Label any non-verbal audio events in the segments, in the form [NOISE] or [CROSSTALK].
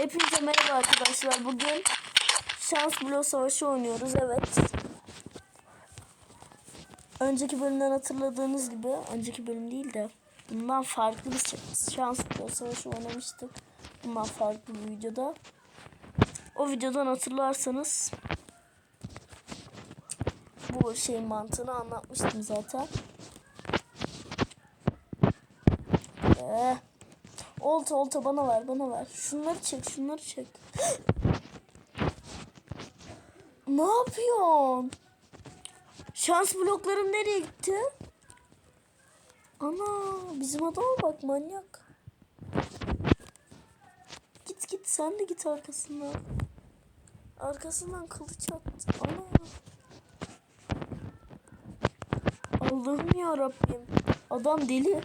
Hepinize merhaba arkadaşlar. Bugün Şans Bloğu Savaşı oynuyoruz. Evet. Önceki bölümden hatırladığınız gibi, önceki bölüm değil de bundan farklı bir Şans Bloğu Savaşı oynamıştık. Bundan farklı bir videoda. O videodan hatırlarsanız bu şeyin mantığını anlatmıştım zaten. Olta olta bana ver bana ver. Şunları çek şunları çek. [GASPS] ne yapıyorsun? Şans bloklarım nereye gitti? Ana bizim adama bak manyak. Git git sen de git arkasından. Arkasından kılıç attı. Ana. Allah'ım ya Rabbim. Adam deli.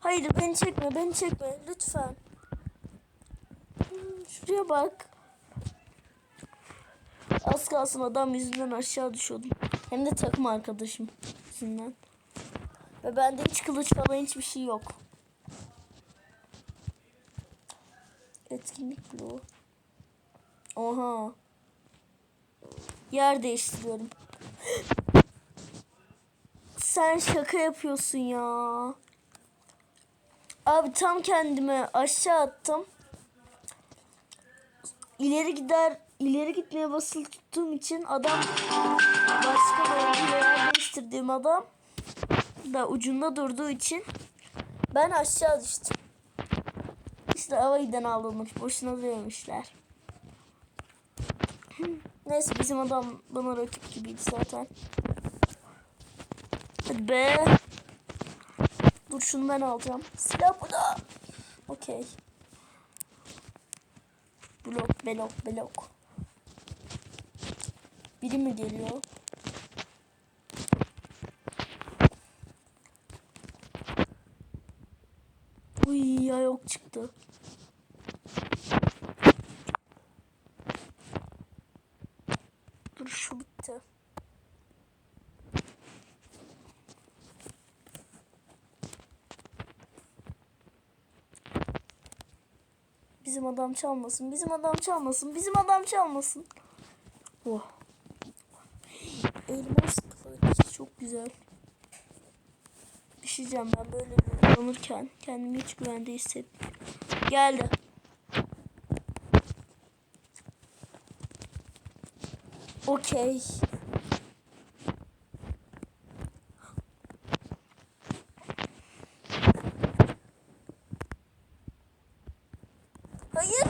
Hayır beni çekme beni çekme lütfen. Hmm, Şuraya bak. Az kalsın adam yüzünden aşağı düşüyordum. Hem de takım arkadaşım yüzünden. Ve bende hiç kılıç falan hiçbir şey yok. Etkinlik bloğu. Oha. Yer değiştiriyorum. [GASPS] Sen şaka yapıyorsun ya. Abi tam kendimi aşağı attım. İleri gider, ileri gitmeye basılı tuttuğum için adam başka bir yer değiştirdiğim adam da ucunda durduğu için ben aşağı düştüm. İşte havayden alınmış. Boşuna dememişler. Neyse bizim adam bana rakip gibiydi zaten. Hadi be. Dur şunu ben alacağım. Silah bu da. Okey. Blok, blok, blok. Biri mi geliyor? Uy ya yok çıktı. Dur şu bitti. Bizim adam çalmasın. Bizim adam çalmasın. Bizim adam çalmasın. Oh. Elmas kılıç çok güzel. Düşeceğim ben böyle kullanırken kendimi hiç güvende hissetmiyorum. Geldi. Okey. Hayır.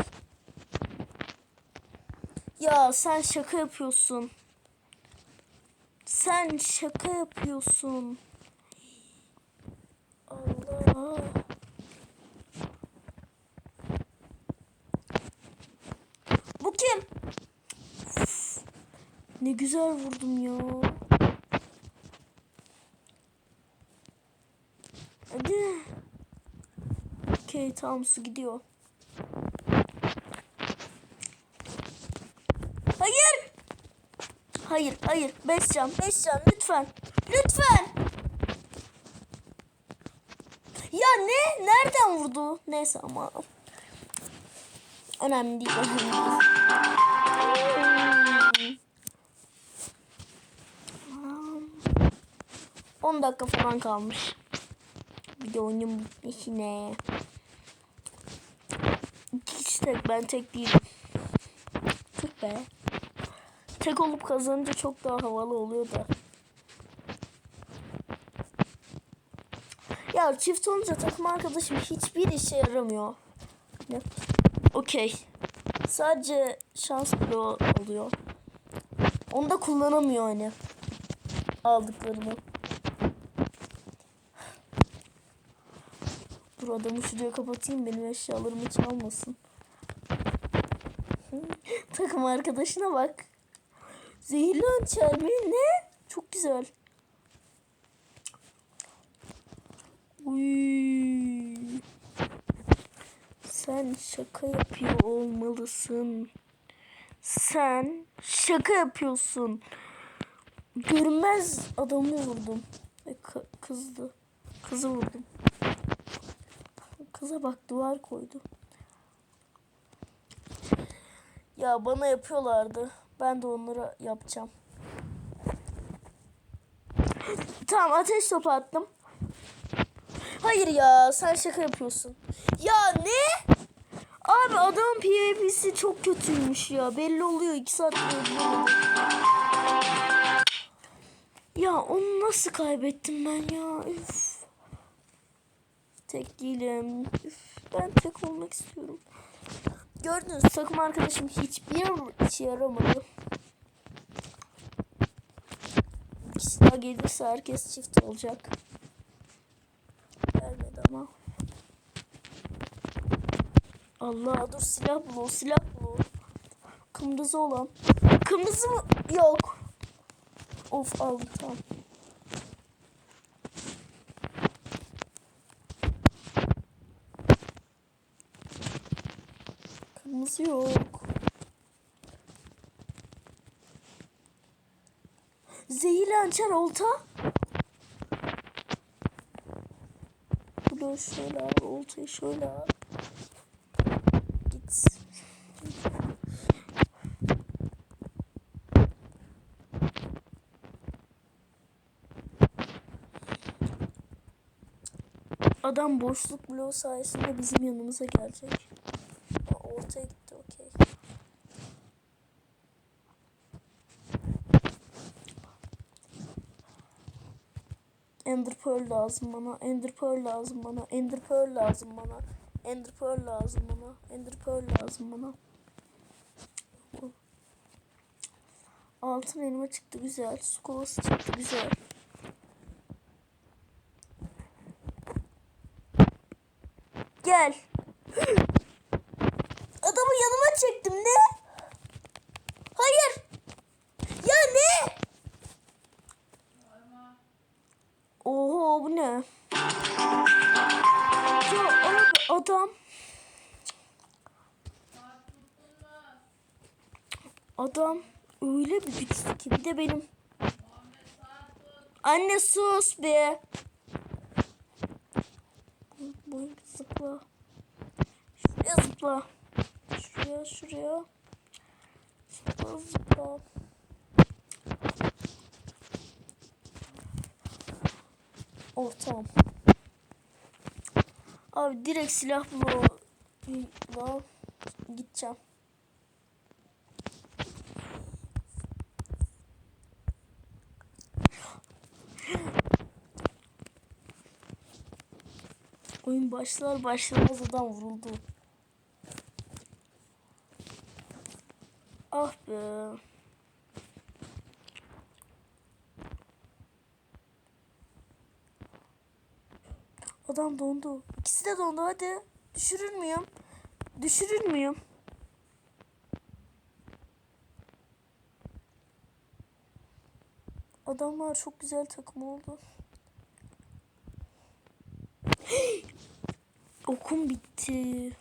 Sen şaka yapıyorsun. Sen şaka yapıyorsun. Allah. Bu kim? Uf, ne güzel vurdum ya. Hadi. Okey tamam su gidiyor. Hayır. Hayır, hayır. Beş can, beş can. Lütfen. Lütfen. Ya ne? Nereden vurdu? Neyse ama. Önemli değil. Önemli. Hmm. 10 dakika falan kalmış. Videonun bitmesine. İki kişi tek, ben tek değilim. Tek be. Tek olup kazanınca çok daha havalı oluyor da. Ya çift olunca takım arkadaşım hiçbir işe yaramıyor. Okey. Sadece şans bloğu oluyor. Onu da kullanamıyor hani. Aldıklarını. Dur adamı şuraya kapatayım benim eşyalarımı çalmasın. [LAUGHS] Takım arkadaşına bak. Zehirli hançer mi? Ne? Çok güzel. Uy. Sen şaka yapıyor olmalısın. Sen şaka yapıyorsun. Görünmez adamı vurdum. Kızdı. Kızı vurdum. Kıza bak duvar koydu. Ya bana yapıyorlardı. Ben de onlara yapacağım. Tamam ateş topu attım. Hayır ya sen şaka yapıyorsun. Ya ne? Abi adamın PvP'si çok kötüymüş ya. Belli oluyor. 2 saat. Ya onu nasıl kaybettim ben ya? Üf. Tek değilim. Üf. Ben tek olmak istiyorum. Gördünüz takım arkadaşım hiçbir işe yaramadı. İkisi daha gelirse herkes çift olacak. Gelmedi ama. Allah dur silah bul silah bul. Kırmızı olan. Kırmızı mı? Yok. Of aldım tamam. Kırmızı yok. Zehirli hançer olta. Bunu şöyle al, oltayı şöyle al. Git. Adam boşluk bloğu sayesinde bizim yanımıza gelecek. Ortaya gitti okey. Ender Pearl lazım bana. Ender Pearl lazım bana. Ender Pearl lazım bana. Ender Pearl lazım bana. Ender Pearl lazım bana. Altın elma çıktı güzel. Su kovası çıktı güzel. Gel. Yanıma çektim ne? Hayır. Ya ne? Oho bu ne? Adam. Adam öyle bir güçlü ki bir de benim. Anne sus be. Bu zıpla. Şuraya zıpla. Şuraya şuraya. Zıpla. Oh tamam. Abi direkt silah bloğuna gideceğim. Oyun başlar başlamaz adam vuruldu. Ah be. Adam dondu. İkisi de dondu hadi. Düşürür müyüm? Düşürür müyüm? Adamlar çok güzel takım oldu. [GASPS] Okum bitti.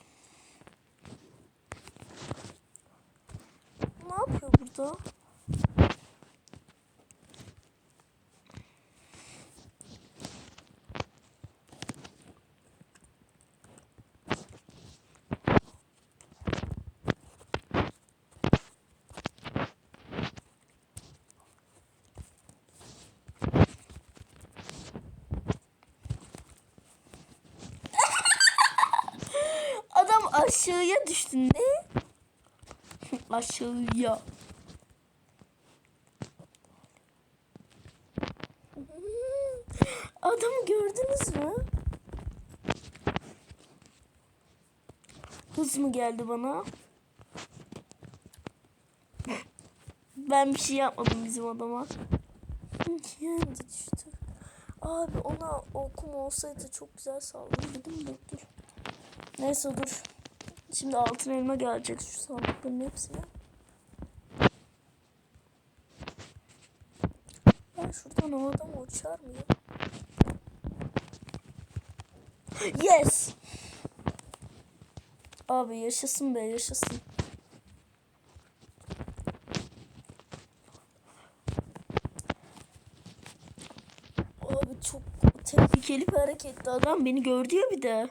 Ne [LAUGHS] Adam aşağıya düştü ne? [LAUGHS] aşağıya. Adamı gördünüz mü? Hız mı geldi bana? Ben bir şey yapmadım bizim adama. Kendi düştü. Abi ona okum olsaydı çok güzel saldırırdım da dur. Neyse dur. Şimdi altın elma gelecek şu sandıkların hepsine. Ben şuradan o adam uçar mı ya? Yes! Abi yaşasın be yaşasın. Abi çok tehlikeli bir hareketti adam beni gördü ya bir de.